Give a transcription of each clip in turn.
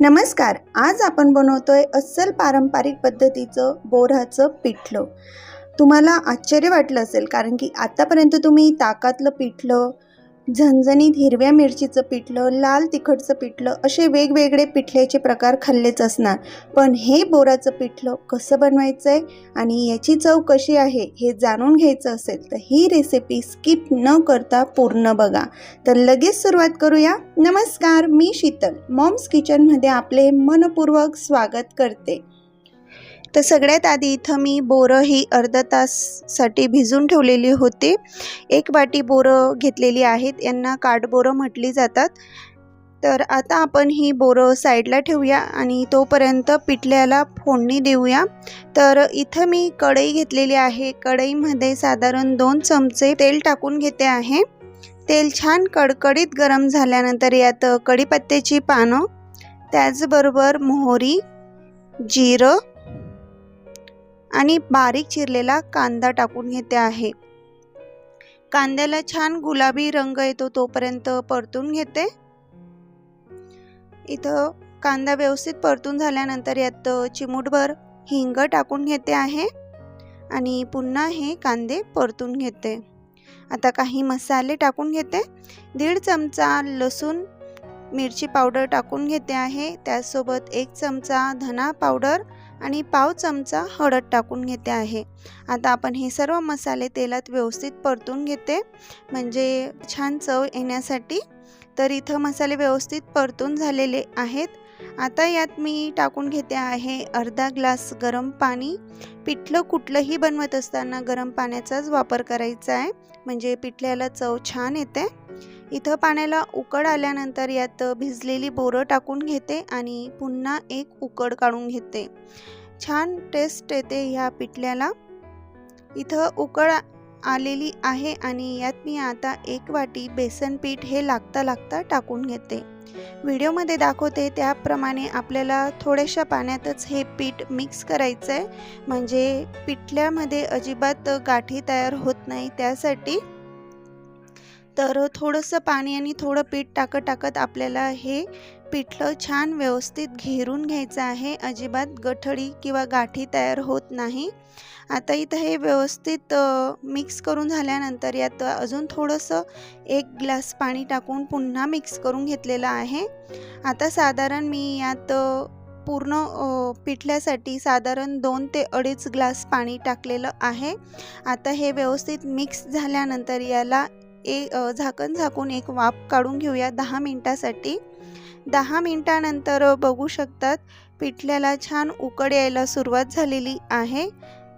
नमस्कार आज आपण बनवतोय अस्सल पारंपरिक पद्धतीचं बोराचं पिठलं. तुम्हाला आश्चर्य वाटलं असेल कारण की आतापर्यंत तुम्ही ताकातलं पिठलं झणझणीत हिरव्या मिरचीचं पिठलं लाल तिखटचं पिठलं असे वेगवेगळे पिठल्याचे प्रकार खाल्लेच असणार. पण हे बोराचं पिठलं कसं बनवायचं आहे आणि याची चव कशी आहे हे जाणून घ्यायचं असेल तर ही रेसिपी स्किप न करता पूर्ण बघा. तर लगेच सुरुवात करूया. नमस्कार मी शीतल. मॉम्स किचनमध्ये आपले मनपूर्वक स्वागत करते. तर सगळ्यात आधी इथं मी बोरं ही अर्धा ताससाठी भिजून ठेवलेली होती. एक वाटी बोरं घेतलेली आहेत. यांना काटबोरं म्हटली जातात. तर आता आपण ही बोरं साईडला ठेवूया आणि तोपर्यंत पिठल्याला फोडणी देऊया. तर इथं मी कढई घेतलेली आहे. कढईमध्ये साधारण दोन चमचे तेल टाकून घेते आहे. तेल छान कडकडीत गरम झाल्यानंतर यात कढीपत्त्याची पानं त्याचबरोबर मोहरी जिरं आणि बारीक चिरलेला कांदा टाकून घेते आहे. कांद्याला छान गुलाबी रंग येतो तोपर्यंत परतून घेते. इथं कांदा व्यवस्थित परतून झाल्यानंतर यात चिमूटभर हिंग टाकून घेते आहे आणि पुन्हा हे कांदे परतून घेते. आता काही मसाले टाकून घेते. दीड चमचा लसूण मिरची पावडर टाकून घेते आहे. त्यासोबत एक चमचा धना पावडर आणि पाव चमचा हळद टाकून घेते आहे. आता आपण हे सर्व मसाले तेलात व्यवस्थित परतून घेते. म्हणजे छान चव येण्यासाठी तर इथं मसाले व्यवस्थित परतून झालेले आहेत. आता यात मी टाकून घेते आहे अर्धा ग्लास गरम पाणी. पिठलं कुठलंही बनवत असताना गरम पाण्याचाच वापर करायचा आहे. म्हणजे पिठल्याला चव छान येते. इथं पाण्याला उकड आल्यानंतर यात भिजलेली बोरं टाकून घेते आणि पुन्हा एक उकड काढून घेते. छान टेस्ट येते ह्या पिठल्याला. इथं उकड आलेली आहे आणि यात मी आता एक वाटी बेसन पीठ हे लागता लागता टाकून घेते. व्हिडिओमध्ये दाखवते त्याप्रमाणे आपल्याला थोड्याशा पाण्यातच हे पीठ मिक्स करायचं आहे म्हणजे पिठल्यामध्ये अजिबात गाठी तयार होत नाही त्यासाठी तर थोडंसं पाणी आणि थोडं पीठ टाकत टाकत आपल्याला हे पिठलं छान व्यवस्थित घेरून घ्यायचं आहे. अजिबात गठडी किंवा गाठी तयार होत नाही. आता इथं हे व्यवस्थित मिक्स करून झाल्यानंतर यात अजून थोडंसं एक ग्लास पाणी टाकून पुन्हा मिक्स करून घेतलेलं आहे. आता साधारण मी यात पूर्ण पिठल्यासाठी साधारण दोन ते अडीच ग्लास पाणी टाकलेलं आहे. आता हे व्यवस्थित मिक्स झाल्यानंतर याला ए झाकण झाकून एक वाफ काढून घेऊया दहा मिनटासाठी. दहा मिनटानंतर बघू शकतात पिठल्याला छान उकड यायला सुरुवात झालेली आहे.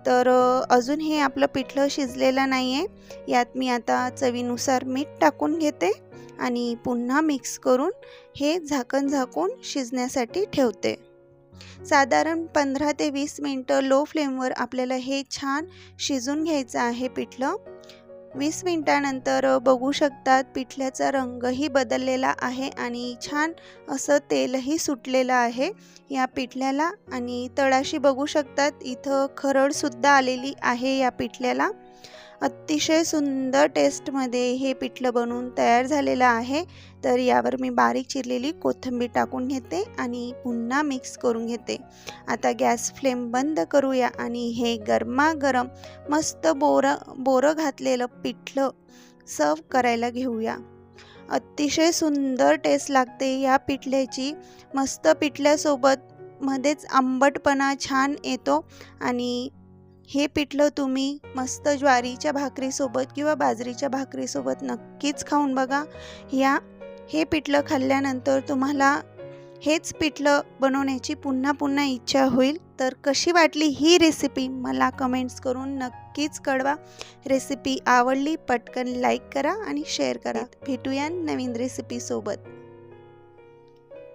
तर अजून हे आपलं पिठलं शिजलेलं नाही आहे यात मी आता चवीनुसार मीठ टाकून घेते आणि पुन्हा मिक्स करून हे झाकण झाकून शिजण्यासाठी ठेवते. साधारण पंधरा ते वीस मिनटं लो फ्लेमवर आपल्याला हे छान शिजून घ्यायचं आहे पिठलं. वीस मिनटानंतर बघू शकतात पिठल्याचा रंगही बदललेला आहे आणि छान असं तेलही सुटलेलं आहे या पिठल्याला आणि तळाशी बघू शकतात. इथं खरडसुद्धा आलेली आहे या पिठल्याला. अतिशय सुंदर टेस्टमध्ये हे पिठलं बनवून तयार झालेलं आहे. तर यावर मी बारीक चिरलेली कोथिंबीर टाकून घेते आणि पुन्हा मिक्स करून घेते. आता गॅस फ्लेम बंद करूया आणि हे गरमागरम मस्त बोरं बोरं घातलेलं पिठलं सर्व करायला घेऊया. अतिशय सुंदर टेस्ट लागते या पिठल्याची. मस्त पिठल्यासोबत मध्येच आंबटपणा छान येतो आणि हे पिठलं तुम्ही मस्त ज्वारीच्या भाकरीसोबत किंवा बाजरीच्या भाकरीसोबत नक्कीच खाऊन बघा. या हे पिठलं खाल्ल्यानंतर तुम्हाला हेच पिठलं बनवण्याची पुन्हा पुन्हा इच्छा होईल. तर कशी वाटली ही रेसिपी मला कमेंट्स करून नक्कीच कळवा. रेसिपी आवडली पटकन लाईक करा आणि शेअर करा. भेटूया नवीन रेसिपीसोबत